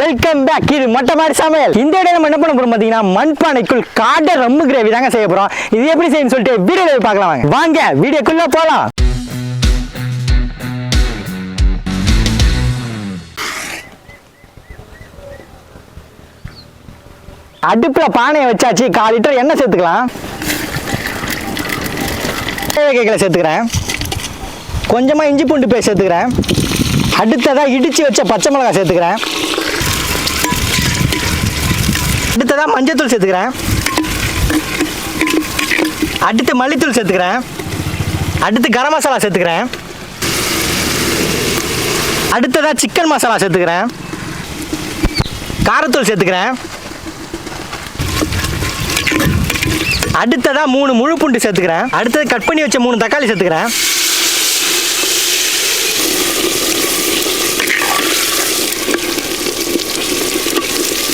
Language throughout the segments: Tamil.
வெல்கம் பேக் இது மொட்டை மாதிரி சமையல். இந்த இடையில நம்ம என்ன பண்ண போறோம் பாத்தீங்கன்னா மண்பானைக்குள் காடை ரொம்ப கிரேவி தாங்க செய்ய போறோம். இது எப்படி செய்யணும்னு சொல்லிட்டு வீடியோ பார்க்கலாம் வாங்க. வாங்க வீடியோக்குள்ள போலாம். அடுப்புல பானையை வச்சாச்சு கால் லிட்டர் எண்ணெய் சேர்த்துக்கலாம். கேக்கல சேர்த்துக்கிறேன். கொஞ்சமா இஞ்சி பூண்டு பேஸ்ட் சேர்த்துக்கிறேன். அடுத்ததா இடிச்சு வச்ச பச்சை மிளகாய் சேர்த்துக்கிறேன். அடுத்ததா மஞ்சத்தூள் சேர்த்துக்கிறேன். அடுத்து மல்லித்தூள் சேர்த்துக்கிறேன். அடுத்து கரம் மசாலா சேர்த்துக்கிறேன். அடுத்ததா சிக்கன் மசாலா சேர்த்துக்கிறேன். காரத்தூள் சேர்த்துக்கிறேன். அடுத்ததா மூணு முழு பூண்டு சேர்த்துக்கிறேன். அடுத்தது கட் பண்ணி வச்ச மூணு தக்காளி சேர்த்துக்கிறேன்.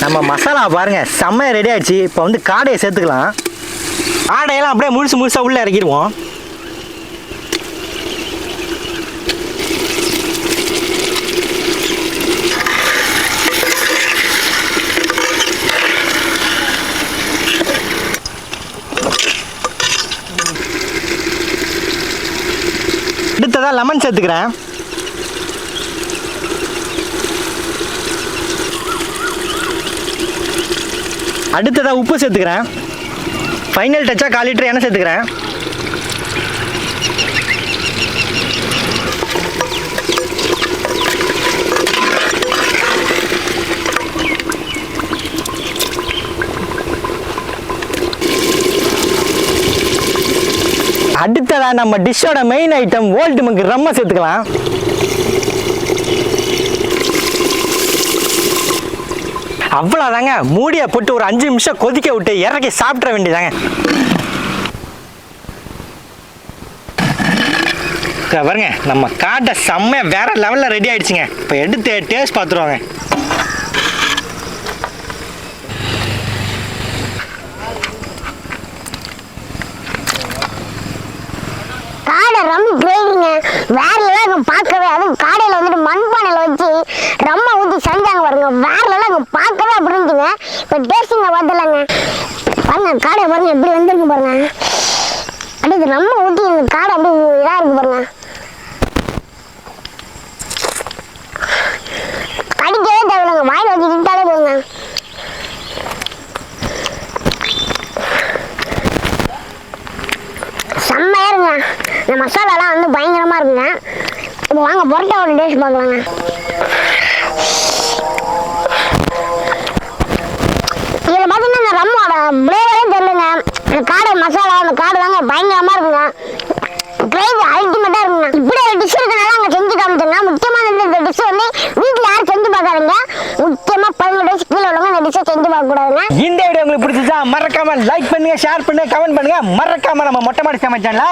நம்ம மசாலா பாருங்க செம்மையாக ரெடி ஆயிடுச்சு. இப்போ வந்து காடையை சேர்த்துக்கலாம். காடையெல்லாம் அப்படியே முழுசு முழுசாக உள்ள இறக்கிடுவோம். அடுத்ததா லெமன் சேர்த்துக்கிறேன். அடுத்ததாக உப்பு சேர்த்துக்கிறேன். ஃபைனல் டச்சா கால் லிட்டர் எண்ணெய் சேர்த்துக்கிறேன். அடுத்ததாக நம்ம டிஷ்ஷோட மெயின் ஐட்டம் ஓல்டு மங்கு ரம்ம சேர்த்துக்கலாம். அவ்வளோதாங்க மூடியை போட்டு ஒரு அஞ்சு நிமிஷம் கொதிக்க விட்டு இறக்கி சாப்பிட்ற வேண்டியதாங்க பாருங்க நம்ம காட்டை செம்ம வேற லெவலில் ரெடி ஆயிடுச்சுங்க. இப்போ எடுத்து டேஸ்ட் பார்த்துருவாங்க. காடை ரொம்ப கிரேவிங்க வேற லெவலுக்கு பார்க்கவே அதுவும் காடையில் வந்துட்டு மண்பானையில் வச்சு ரொம்ப ஊற்றி செஞ்சாங்க பாருங்க. வேற பார்க்கவே அப்படி இருந்துச்சுங்க இப்போ டேஸ்டிங்க பார்த்துலாங்க பாருங்க காடை பாருங்க எப்படி வந்திருக்கு பாருங்க. அப்படியே ரொம்ப ஊற்றி இந்த காடை அப்படியே இதாக இருக்கு பாருங்க. கடிக்கவே தேவையில்லைங்க. வாயில் வச்சு திட்டாலே போதுங்க. செம்மையாக இருங்க இந்த மசாலாலாம் வந்து பயங்கரமாக இருக்குங்க. இப்போ வாங்க பொரோட்டாவோட டேஸ்ட் பார்க்கலாங்க. ரம்மோட ஃப்ளேவரே தெரியலங்க இந்த காடை மசாலா அந்த காடு தாங்க பயங்கரமா இருக்குங்க. கிரேவி அல்டிமேட்டாக இருக்குங்க. இப்படி ஒரு டிஷ் இருக்கனால அங்கே செஞ்சு காமிச்சோங்க முக்கியமான இந்த டிஷ் வந்து வீட்டில் யாரும் செஞ்சு பார்க்காதீங்க. முக்கியமாக பதினெட்டு வயசு கீழே உள்ளவங்க இந்த டிஷ்ஷை செஞ்சு பார்க்கக்கூடாதுங்க. இந்த வீடியோ உங்களுக்கு பிடிச்சிச்சா மறக்காம லைக் பண்ணுங்க ஷேர் பண்ணுங்க கமெண்ட் பண்ணுங்க. மறக்காம நம்ம மொட்டை மாடி பண்ணிருங்க